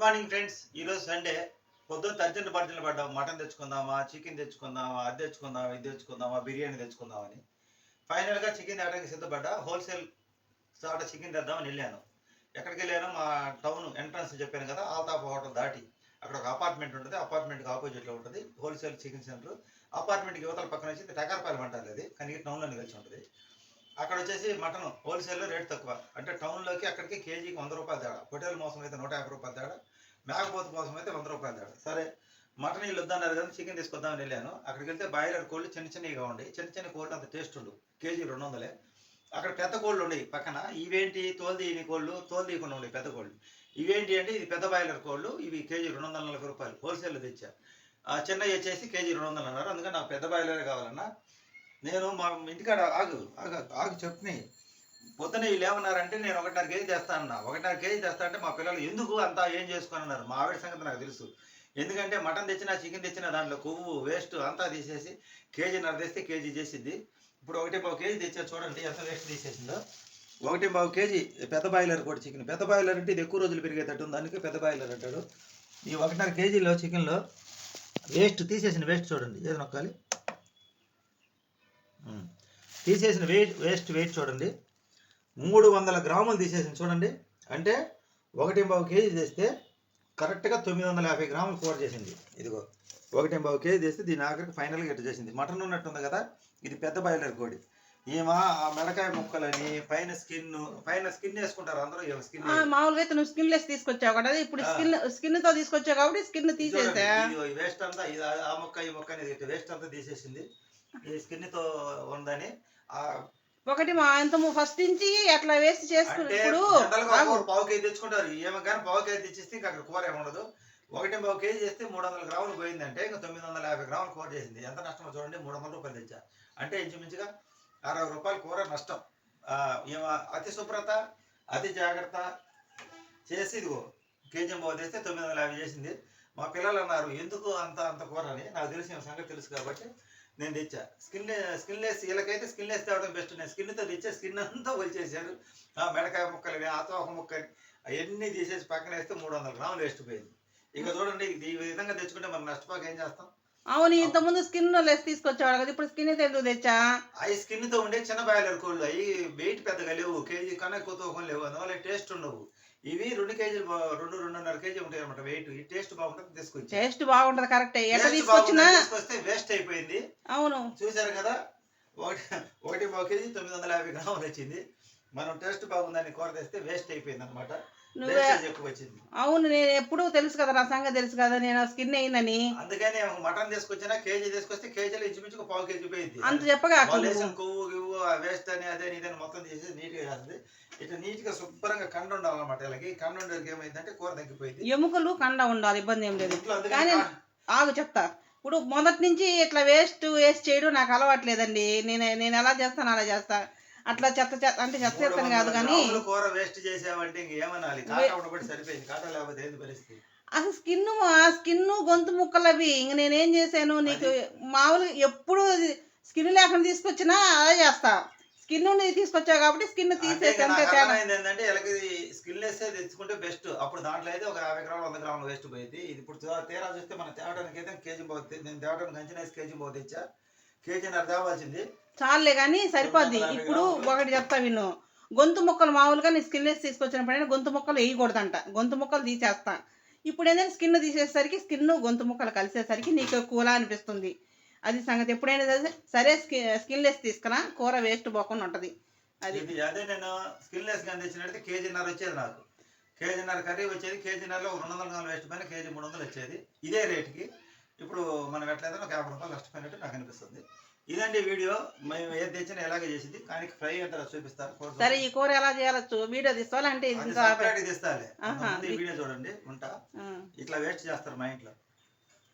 Good morning friends ఈరోజు Sunday పొద్దున్న తర్జన భర్జనలు పడ్డాం. మటన్ తెచ్చుకుందామా చికెన్ తెచ్చుకుందామా అది తెచ్చుకుందామా ఇది తెచ్చుకుందామా బిర్యానీ తెచ్చుకుందామని. ఫైనల్గా చికెన్ తేడానికి సిద్ధపడ్డా. హోల్సేల్ చాట చికెన్ తెద్దామని వెళ్ళాను. ఎక్కడికి వెళ్ళాను? మా టౌన్ ఎంట్రన్స్ చెప్పాను కదా ఆల్తాఫ్ హోటల్ దాటి. అక్కడ ఒక అపార్ట్మెంట్ ఉంటుంది. అపార్ట్మెంట్కి ఆపోజిట్లో ఉంటుంది. హోల్సేల్ చికెన్ సెంటర్ అపార్ట్మెంట్కి యువతల పక్కన వచ్చి టకారపాలెం అంటారు అది. కానీ టౌన్లోనే కలిసి ఉంటుంది. అక్కడ వచ్చేసి మటన్ హోల్సేల్లో రేట్ తక్కువ. అంటే టౌన్లోకి అక్కడికి కేజీకి వంద రూపాయలు తేడా. హోటల్ మోసం అయితే నూట యాభై రూపాయలు తేడా. మేకపోతు కోసం అయితే వంద రూపాయలు తేడా. సరే మటన్ వీళ్ళు వద్దన్నారు కదా చికెన్ తీసుకొద్దామని వెళ్ళాను. అక్కడికి వెళ్తే బాయిలర్ కోళ్ళు చిన్న చిన్నగా ఉండి చిన్న చిన్న కోళ్ళు అంత టేస్ట్ ఉండు కేజీ రెండు వందలే. అక్కడ పెద్ద కోళ్ళు ఉన్నాయి పక్కన. ఇవేంటి? తోలు తీయని కోళ్ళు తోలు తీయకుండా ఉండే పెద్ద కోళ్ళు. ఇవేంటి అంటే ఇది పెద్ద బాయిలర్ కోళ్ళు ఇవి కేజీ రెండు వందల నలభై రూపాయలు హోల్సేల్లో తెచ్చా. ఆ చిన్నవి వచ్చేసి కేజీ రెండు వందలు అన్నారు. అందుకని నాకు పెద్ద బాయిలరే కావాలన్నా నేను మా ఇంటికాడ ఆగు ఆగు ఆగు చెప్పని పొద్దున వీళ్ళు ఏమన్నారంటే నేను ఒకటిన్నర కేజీ తెస్తానన్నా ఒకటిన్నర కేజీ తెస్తా అంటే మా పిల్లలు ఎందుకు అంతా ఏం చేసుకుని అన్నారు మా ఆవిడ సంగతి నాకు తెలుసు. ఎందుకంటే మటన్ తెచ్చినా చికెన్ తెచ్చినా దాంట్లో కొవ్వు వేస్ట్ అంతా తీసేసి కేజీన్నర తెస్తే కేజీ చేసింది ఇప్పుడు ఒకటి పావు కేజీ తెచ్చా చూడండి ఎంత వేస్ట్ తీసేసిందో. ఒకటి పావు కేజీ పెద్ద బాయిలర్ కూడా చికెన్. పెద్ద బాయిలర్ అంటే ఇది ఎక్కువ రోజులు పెరిగేటట్టు ఉంది. అందుకే పెద్ద బాయిలర్ అంటాడు. ఈ ఒకటిన్నర కేజీలో చికెన్లో వేస్ట్ తీసేసిన వేస్ట్ చూడండి. ఏదైనా నొక్కాలి? తీసేసిన వెయిట్ వేస్ట్ వెయిట్ చూడండి. మూడు వందల గ్రాములు తీసేసింది చూడండి. అంటే ఒకటి బావు కేజీ చేస్తే కరెక్ట్గా తొమ్మిది వందల యాభై గ్రాములు కూర చేసింది. ఇదిగో ఒకటి బావు కేజీ చేస్తే దీని ఆఖరికి ఫైనల్గా ఇట్లా చేసింది. మటన్ ఉన్నట్టుంది కదా ఇది పెద్ద బాయిలర్ కోడి. ఈమె ఆ మెడకాయ ముక్కలని పైన స్కిన్ పైన స్కిన్ వేసుకుంటారు అందరూ ఈమె స్కిన్ మామూలుగా అయితే నువ్వు స్కిన్ లెస్ తీసుకొచ్చావు కదా ఇప్పుడు. స్కిన్ స్కిన్తో తీసుకొచ్చావు కాబట్టి స్కిన్ తీసేసా? వేస్ట్ అంతా ఇది ఆ- ఆ మొక్క ఈ మొక్క అనేది వేస్ట్ అంతా తీసేసింది. ఈ స్కిన్తో ఉందని. ఆ ఒకటి మా ఎంత ఫస్ట్ నుంచి అట్లా వేస్ట్ చేసుకుని అంటే ఇప్పుడు జనరల్గా ఆగు. ఒక్కొక్కరు పావు కేజీ తెచ్చుకుంటారు. ఏమో కానీ పావు కేజీ తెచ్చిస్తే ఇంకా అక్కడ కూర ఉండదు ఒకటి పావు కేజీ చేస్తే మూడు వందల గ్రాములు పోయిందంటే ఇంకా తొమ్మిది వందల యాభై గ్రాములు కూర చేసింది. ఎంత నష్టమో చూడండి మూడు వందల రూపాయలు తెచ్చా. అంటే ఇంచుమించుగా అరవై రూపాయలు కూర నష్టం. ఆ, ఏమ అతి శుభ్రత అతి జాగ్రత్త చేసి ఇదిగో కేజీ బావు తెస్తే తొమ్మిది వందల యాభై చేసింది. మా పిల్లలు అన్నారు ఎందుకు అంత అంత కూర? అని. నాకు తెలిసిన సంగతి తెలుసు కాబట్టి నేను తెచ్చా. స్కిన్ స్కిన్ లెస్ వీళ్ళకైతే స్కిన్ లెస్ తేవడం బెస్ట్ నేను స్కిన్తో తెచ్చా. స్కిన్ అంతా వచ్చేసారు ఆ మెడకాయ ముక్కలు ఆ తోక ముక్కలు అవన్నీ తీసేసి పక్కన వేస్తే మూడు వందల గ్రాములు వేస్ట్ పోయింది. ఇక చూడండి ఈ విధంగా తెచ్చుకుంటే మనం నష్టపోక ఏం చేస్తాం? అవును ఇంత ముందు స్కిన్ లెస్ తీసుకొచ్చావు కదా ఇప్పుడు స్కిన్ అయితే ఎందుకు తెచ్చా? అవి స్కిన్తో ఉండే చిన్న బాయిలర్ కోళ్ళు అవి వెయిట్ పెద్దగా లేవు. కేజీ కన్నా ఎక్కువ తూకం లేవు. అందువల్ల టేస్ట్ ఉండవు. ఇవి రెండు కేజీలు రెండు రెండున్నర కేజీ ఉంటాయి అనమాట వెయిట్ ఈ టేస్ట్ బాగుంటుంది తీసుకొచ్చి టేస్ట్ బాగుంటది కరెక్ట్ తీసుకొచ్చినా తీసుకొస్తే వేస్ట్ అయిపోయింది. అవును. చూశారు కదా ఒకటి ఒకటి పావు కేజీ తొమ్మిది వందల యాభై గ్రాములు వచ్చింది. మనం టేస్ట్ బాగుందని కూర తెస్తే వేస్ట్ అయిపోయింది అనమాట నువ్వే అవును నేను ఎప్పుడు తెలుసు కదా నా సంగతి తెలుసు కదా నేను స్కిన్ అయిందని. అందుకని మటన్ తీసుకొచ్చినా కేజీ తీసుకొస్తే కేజీలో ఇంచుమించుకు పావు కేజీ పోయింది. అంత చెప్పగా కొవ్వు వేస్ట్ అని అదే ఇదని మొత్తం తీసి నీట్గా చేస్తుంది. ఇట్లా నీట్గా శుభ్రంగా కండ ఉండాలన్నమాట వీళ్ళకి కండ ఉండేకి ఏమైందంటే కూర తగ్గిపోయింది. ఎముకలు కండ ఉండాలి ఇబ్బంది ఏం లేదు. కానీ ఆగు చెప్తా. ఇప్పుడు మొదటి నుంచి ఇట్లా వేస్ట్ వేస్ట్ చేయడం నాకు అలవాట్లేదండి. నేను నేను ఎలా చేస్తాను అలా చేస్తా. అట్లా చెత్త చెత్త అంటే చెత్త చెత్తని కాదు కానీ కూర వేస్ట్ చేసామంటే ఇంక ఏమనాలి? కాటా ఉండబడి సరిపోయింది. కాటా లేకపోతే ఏంది పరిస్థితి? అసలు స్కిన్ స్కిన్ గొంతు ముక్కలు అవి ఇంక నేనేం చేశాను? నీకు మామూలుగా ఎప్పుడు స్కిన్ లేకుండా తీసుకొచ్చినా అలా చేస్తా. స్కిన్ నుండి తీసుకొచ్చావు కాబట్టి స్కిన్ తీసేసి అంతే తేడా. ఏంటంటే వీళ్ళకి స్కిల్ వేస్తే తెచ్చుకుంటే బెస్ట్. అప్పుడు దాంట్లో అయితే ఒక యాభై గ్రాములు వంద గ్రాములు వేస్ట్ పోయింది. ఇది ఇప్పుడు తీరా చూస్తే మనం తేవడానికి అయితే కేజీ పోతే నేను తేవడానికి అంచనా వేసి కేజీ పోతే తెచ్చా. కేజీన్నర తేవాల్సింది. చాలులే కానీ సరిపోద్ది. ఇప్పుడు. ఒకటి చెప్తా విను గొంతు ముక్కలు మామూలుగా నీ స్కిన్ వేసి తీసుకొచ్చినప్పుడైనా గొంతు ముక్కలు వేయకూడదంట. గొంతు ముక్కలు తీసేస్తా. ఇప్పుడు ఏంటంటే స్కిన్ తీసేసరికి స్కిన్ గొంతు ముక్కలు కలిసేసరికి నీకు కూలా అనిపిస్తుంది. అది సంగతి ఎప్పుడైనా సరే సరే స్కిన్ స్కిన్ లెస్ తీసుకురా కూర వేస్ట్ పోకుండా ఉంటుంది. అది. అదే నేను స్కిల్ లెస్గా తెచ్చినట్టు కేజీన్నర వచ్చేది నాకు. కేజీన్నర కర్రీ వచ్చేది కేజీన్నరలో ఒక రెండు వందల గ్రాములు వేస్ట్ పైన కేజీ మూడు వందలు వచ్చేది. ఇదే రేటుకి. ఇప్పుడు మనం ఎట్లయితే ఒక యాభై రూపాయలు నష్టపోయినట్టు నాకు అనిపిస్తుంది. ఇదండి వీడియో. మేము ఏది తెచ్చినా ఎలాగే చేసింది. కానీ ఫ్రై ఎంత చూపిస్తారు. సరే ఈ కూర ఎలా చేయాలచ్చు వీడియో తీసుకోవాలంటే తీస్తాలే. వీడియో చూడండి ఉంటా. ఇట్లా వేస్ట్ చేస్తారు మా ఇంట్లో.